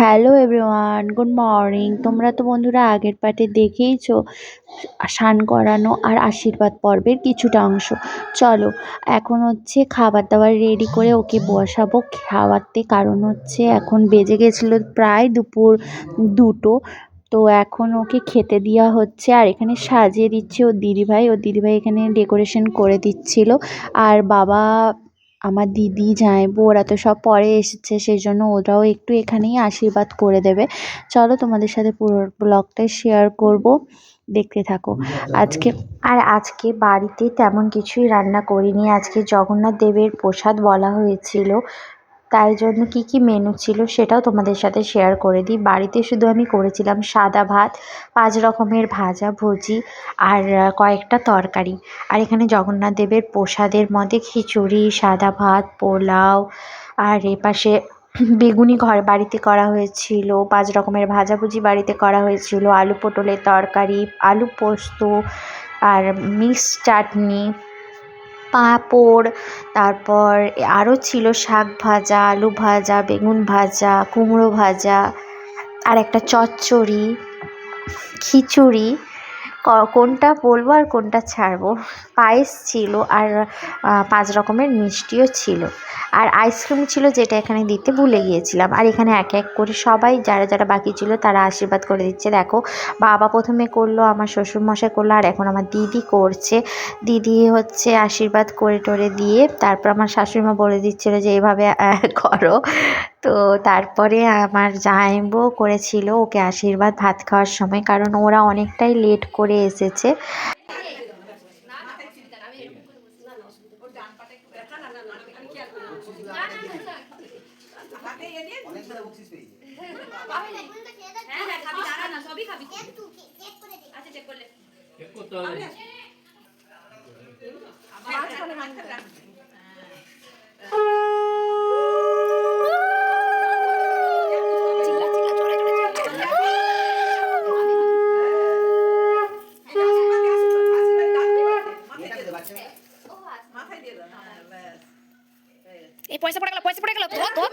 Hello everyone good morning তোমরা তো বন্ধুরা আগের পার্টে দেখেইছো, স্নান করানো আর আশীর্বাদ পর্বের কিছুটা অংশ। চলো, এখন হচ্ছে খাবার দাবার রেডি করে ওকে বসাবো। খাওয়াতে কারণ হচ্ছে এখন বেজে গেছিল প্রায় দুপুর দুটো। তো এখন ওকে খেতে দেওয়া হচ্ছে আর এখানে সাজিয়ে দিচ্ছে ওর দিদিভাই। ওর দিদিভাই এখানে ডেকোরেশন করে দিচ্ছিল। আর বাবা আমার দিদি জামাইবাবু ওরা তো সব পরে এসেছে সেই জন্য ওরাও একটু এখানেই আশীর্বাদ করে দেবে। চলো তোমাদের সাথে পুরো ব্লগটাই শেয়ার করব, দেখতে থাকো। আজকে, আর আজকে বাড়িতে তেমন কিছুই রান্না করিনি। আজকে জগন্নাথ দেবের প্রসাদ বলা হয়েছিল। তাই জন্য কি কি মেনু ছিল সেটাও তোমাদের সাথে শেয়ার করে দিই। বাড়িতে শুধু আমি করেছিলাম সাদা ভাত, পাঁচ রকমের ভাজা, ভুজি আর কয়েকটা তরকারি। আর এখানে জগন্নাথ দেবের প্রসাদের মধ্যে খিচুড়ি, সাদা ভাত, পোলাও আর এপাশে বেগুনি ঘর বাড়িতে করা হয়েছিল, পাঁচ রকমের ভাজাভুজি বাড়িতে করা হয়েছিল, আলু পটলের তরকারি, আলু পোস্ত আর মিক্স চাটনি পাঁপড়, তারপর আরও ছিল শাক ভাজা, আলু ভাজা, বেগুন ভাজা, কুমড়ো ভাজা, আর একটা চচ্চড়ি, খিচুড়ি। কোনটা বলব আর কোনটা ছাড়বো? পায়েস ছিল আর পাঁচ রকমের মিষ্টিও ছিল। আর আইসক্রিম ছিল যেটা এখানে দিতে ভুলে গিয়েছিলাম। আর এখানে এক এক করে সবাই, যারা যারা বাকি ছিল তারা আশীর্বাদ করে দিচ্ছে। দেখো, বাবা প্রথমে করল, আমার শ্বশুরমশাই করল, আর এখন আমার দিদি করছে। দিদি হচ্ছে আশীর্বাদ করে টরে দিয়ে, তারপর আমার শাশুড়িমা বলে দিচ্ছিল যে, এভাবে করো। তো তারপরে আমার জামাইবাবু করেছিল ওকে আশীর্বাদ ভাত খাওয়ার সময় কারণ ওরা অনেকটাই লেট করে এসেছে। হ্যাঁ হ্যাঁ খাবি দাঁড়া না সবই খাবি। আচ্ছা চেক করলে করতে হবে এই পয়সা পড়ে গেল পয়সা পড়ে গেল ধর ধর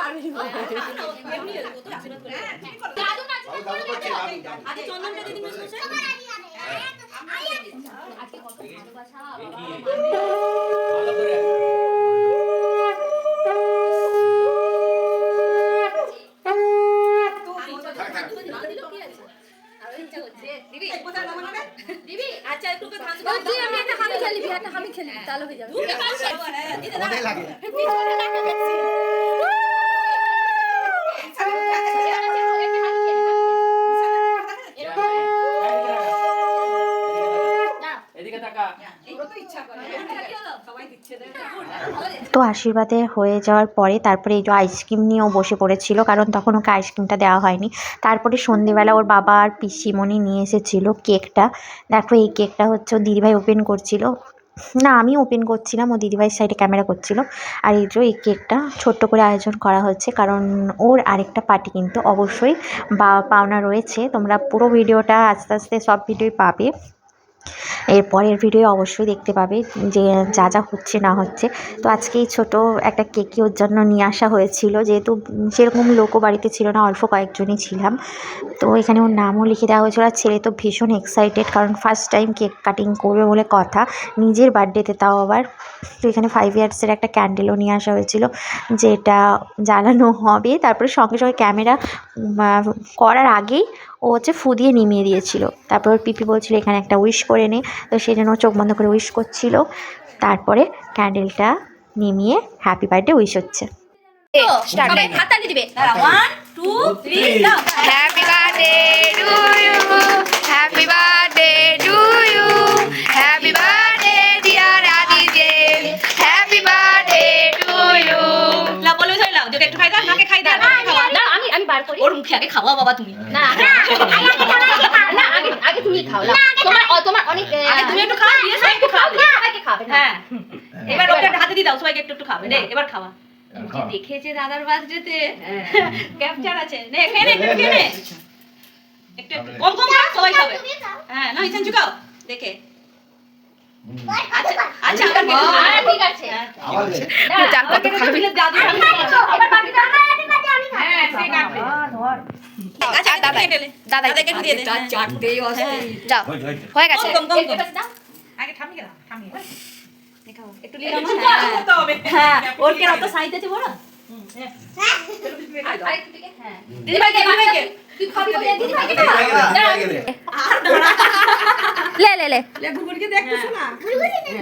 ভালো আচ্ছা একটু ধান তুই আমি একটা হামি খেলবি একটা হামি খেলবি তাহলে হয়ে যাবে। তো আশীর্বাদে হয়ে যাওয়ার পরে তারপরে এই যে আইসক্রিম নিয়েও বসে পড়েছিল, কারণ তখন ওকে আইসক্রিমটা দেওয়া হয়নি। তারপরে সন্ধেবেলা ওর বাবা আর পিসিমণি নিয়ে এসেছিল কেকটা। দেখো এই কেকটা হচ্ছে দিদিভাই ওপেন করছিল। না, আমি ওপেন করছিলাম, ও দিদিভাইয়ের সাইডে ক্যামেরা করছিল। আর এই যে এই কেকটা ছোট্ট করে আয়োজন করা হচ্ছে, কারণ ওর আরেকটা পার্টি কিন্তু অবশ্যই বা, পাওনা রয়েছে। তোমরা পুরো ভিডিওটা আস্তে আস্তে সব ভিডিওই পাবে। এর পরের ভিডিও অবশ্যই দেখতে পাবে যে যা যা হচ্ছে না হচ্ছে। তো আজকে এই ছোটো একটা কেকই ওর জন্য নিয়ে আসা হয়েছিল। যেহেতু সেরকম লোকও বাড়িতে ছিল না, অল্প কয়েকজনই ছিলাম। তো এখানে ওর নামও লিখে দেওয়া হয়েছিল। আর ছেলে তো ভীষণ এক্সাইটেড কারণ ফার্স্ট টাইম কেক কাটিং করবে বলে কথা। নিজের বার্থডেতে তাও আবার। তো এখানে ফাইভ ইয়ার্সের একটা ক্যান্ডেলও নিয়ে আসা হয়েছিল, যেটা জ্বালানো হবে। তারপরে সঙ্গে সঙ্গে ক্যামেরা করার আগেই ও হচ্ছে ফু দিয়ে নিমিয়ে দিয়েছিল। তারপর পিপি বলছিল এখানে একটা উইশ করে নে। তো সেই জন্য চোখ বন্ধ করে উইশ করছিল। তারপরে ক্যান্ডেলটা নিমিয়ে হ্যাপি বার্থডে উইশ হচ্ছে। Happy birthday to you happy birthday to you happy birthday dear আদিজে happy birthday to you লাও বলে ধরে লাও যদি একটু খাই দাও নাকে খাই বার করি ওর মুখে আগে খাওয়া বাবা তুমি না না আগে আগে তুমি খাও না তোমার তোমার অনেক আগে তুমি একটু খাও দিয়ে সবাই একটু খাবে সবাইকে খাবে হ্যাঁ এবার ওকে হাতে দিয়ে দাও সবাইকে একটু একটু খাবে নে এবার খাওয়া দেখেছে দাদার বার্থডেতে ক্যাপচার আছে নে খেয়ে নে খেয়ে নে একটু একটু কম কম খা সবাই খাবে হ্যাঁ না ইসান চুকাও দেখে আচ্ছা আচ্ছা ঠিক আছে যা দাদু এবার বাকিটা হ্যাঁ সে কাটবে আচ্ছা দাদা কেটে নে দাদা দাদাকে একটু দিয়ে দে। যাও। হয়ে গেছে। কম, কম, কম। এবার দাও। আগে ঠামিয়ে দাও ঠামিয়ে একটু নিয়ে নাও হ্যাঁ ওর কি অত সাইজ আছে বড় হ্যাঁ। লে লে লে। নে এই নে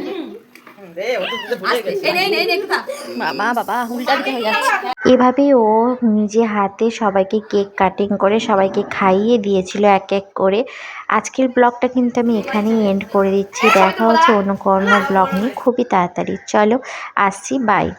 একটু দাও মামা বাবা উল্টা দিকে হয়ে যাচ্ছে। এভাবেই ও নিজে হাতে সবাইকে কেক কাটিং করে সবাইকে খাইয়ে দিয়েছিল এক এক করে। আজকের ব্লগটা কিন্তু আমি এখানেই এন্ড করে দিচ্ছি। দেখা হচ্ছে অন্য কোনো ব্লগ নিয়ে। খুবই তাড়াতাড়ি। চলো আসছি বাই।